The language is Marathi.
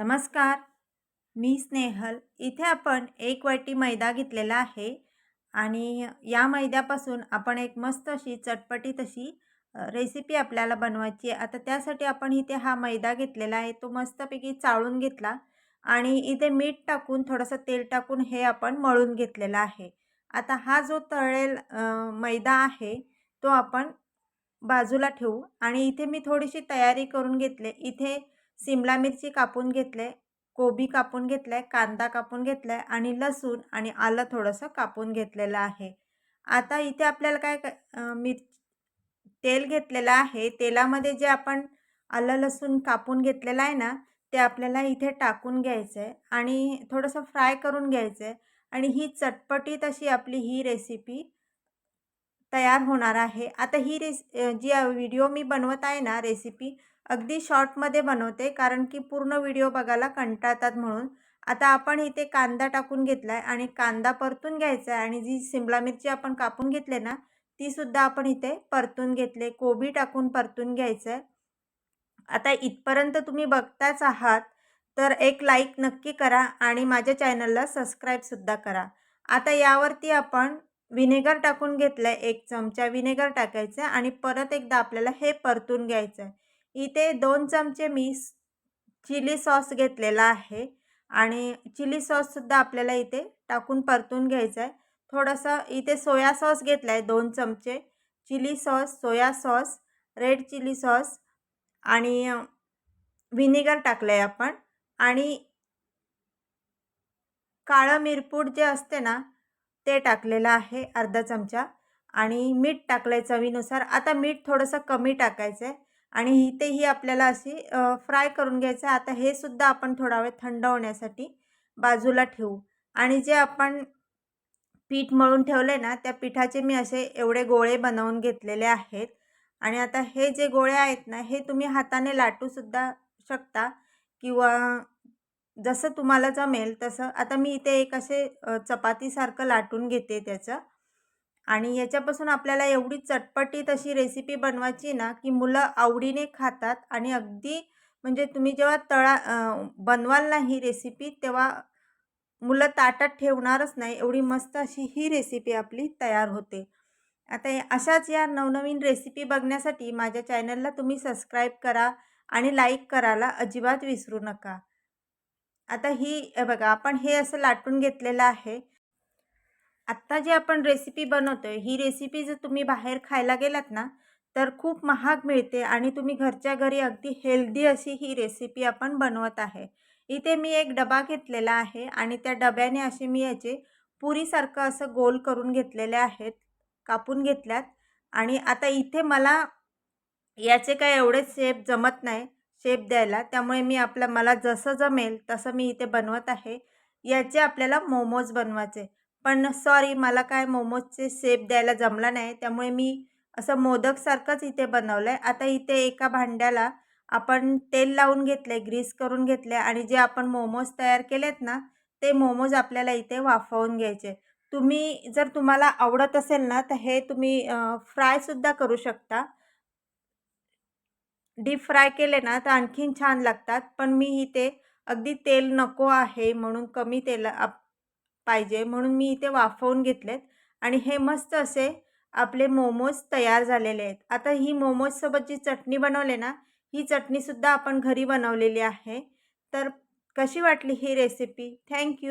नमस्कार. मी स्नेहल. इथे आपण एक वाटी मैदा घेतलेला आहे आणि या मैद्यापासून आपण एक मस्त अशी चटपटीत अशी रेसिपी आपल्याला बनवायची आहे. आता त्यासाठी आपण इथे हा मैदा घेतलेला आहे. तो मस्तपैकी चाळून घेतला आणि इथे मीठ टाकून थोडंसं तेल टाकून हे आपण मळून घेतलेलं आहे. आता हा जो तळेल मैदा आहे तो आपण बाजूला ठेवू आणि इथे मी थोडीशी तयारी करून घेतले. इथे सिमला मिरची कापून घेतले कोबी कापून घेतला आहे कांदा कापून घेतला आहे आणि लसूण आणि आलं थोडंसं कापून घेतलेलं आहे. आता इथे आपल्याला काय क- मिर तेल घेतलेलं आहे. तेलामध्ये जे आपण आलं लसूण कापून घेतलेलं आहे ना ते आपल्याला इथे टाकून घ्यायचं आहे आणि थोडंसं फ्राय करून घ्यायचं आहे आणि ही चटपटीत अशी आपली ही रेसिपी तयार होणार आहे. आता ही रेस जी व्हिडिओ मी बनवत आहे ना रेसिपी अगदी शॉर्टमध्ये बनवते कारण की पूर्ण व्हिडिओ बघायला कंटाळतात म्हणून. आता आपण इथे कांदा टाकून घेतला आहे आणि कांदा परतून घ्यायचा आहे आणि जी सिमला मिरची आपण कापून घेतले ना तीसुद्धा आपण इथे परतून घेतले कोबी टाकून परतून घ्यायचं आहे आता इथपर्यंत तुम्ही बघताच आहात तर एक लाईक नक्की करा आणि माझ्या चॅनलला सबस्क्राईबसुद्धा करा. आता यावरती आपण व्हिनेगर टाकून घेतलं आहे एक चमचा विनेगर टाकायचं आहे आणि परत एकदा आपल्याला हे परतून घ्यायचं आहे इथे दोन चमचे मी चिली सॉस घेतलेला आहे. आणि चिली सॉससुद्धा आपल्याला इथे टाकून परतून घ्यायचं आहे थोडंसं इथे सोया सॉस घेतला आहे दोन चमचे. Chilli sauce soya sauce red chilli sauce आणि व्हिनेगर टाकलं आहे आपण. आणि काळं मिरपूड जे असते ना ते टाकलेलं आहे अर्धा चमचा. आणि मीठ टाकलं आहे चवीनुसार. आता मीठ थोडंसं कमी टाकायचं आहे आणि इथेही आपल्याला अशी फ्राय करून घ्यायचं आहे. आता हे सुद्धा आपण थोडा वेळ थंड होण्यासाठी बाजूला ठेवू. आणि जे आपण पीठ मळून ठेवले ना त्या पिठाचे मी असे एवढे गोळे बनवून घेतलेले आहेत. आणि आता हे जे गोळे आहेत ना हे तुम्ही हाताने लाटूसुद्धा शकता किंवा जसं तुम्हाला जमेल तसं. आता मी इथे एक असे चपातीसारखं लाटून घेते त्याचं. आणि याच्यापासून आपल्याला एवढी चटपटीत अशी रेसिपी बनवायची ना की मुलं आवडीने खातात आणि अगदी म्हणजे तुम्ही जेव्हा तळा बनवाल ना ही रेसिपी तेव्हा मुलं ताटात ठेवणारच नाही. एवढी मस्त अशी ही रेसिपी आपली तयार होते. आता अशाच या नवनवीन रेसिपी बघण्यासाठी माझ्या चॅनलला तुम्ही सबस्क्राईब करा आणि लाईक करायला अजिबात विसरू नका. आता ही बघा आपण हे असं लाटून घेतलेलं आहे. आत्ता जी आपण रेसिपी बनवतोय ही रेसिपी जर तुम्ही बाहेर खायला गेलात ना तर खूप महाग मिळते आणि तुम्ही घरच्या घरी अगदी हेल्दी अशी ही रेसिपी आपण बनवत आहे. इथे मी एक डबा घेतलेला आहे आणि त्या डब्याने असे मी याचे पुरीसारखं असं गोल करून घेतलेले आहेत कापून घेतल्यात. आणि आता इथे मला याचे काय एवढे शेप जमत नाही शेप द्यायला. त्यामुळे मी आपलं मला जसं जमेल तसं मी इथे बनवत आहे. याचे आपल्याला मोमोज बनवायचे. पण सॉरी मला काय मोमोजचे शेप द्यायला जमला नाही. त्यामुळे मी असं मोदकसारखंच इथे बनवलं आहे आता इथे एका भांड्याला आपण तेल लावून घेतलं आहे ग्रीस करून घेतलं आहे आणि जे आपण मोमोज तयार केलेत ना ते मोमोज आपल्याला इथे वाफवून घ्यायचे. तुम्ही जर तुम्हाला आवडत असेल ना तर हे तुम्ही फ्रायसुद्धा करू शकता. डीप फ्राय केले ना तर आणखीन छान लागतात. पण मी इथे अगदी तेल नको आहे म्हणून कमी तेल आप पाहिजे म्हणून मी इथे वाफवून घेतलेत. आणि हे मस्त असे आपले मोमोज तयार झालेले आहेत. आता ही मोमोजसोबत जी चटणी बनवले ना ही चटणीसुद्धा आपण घरी बनवलेली आहे. तर कशी वाटली ही रेसिपी थँक्यू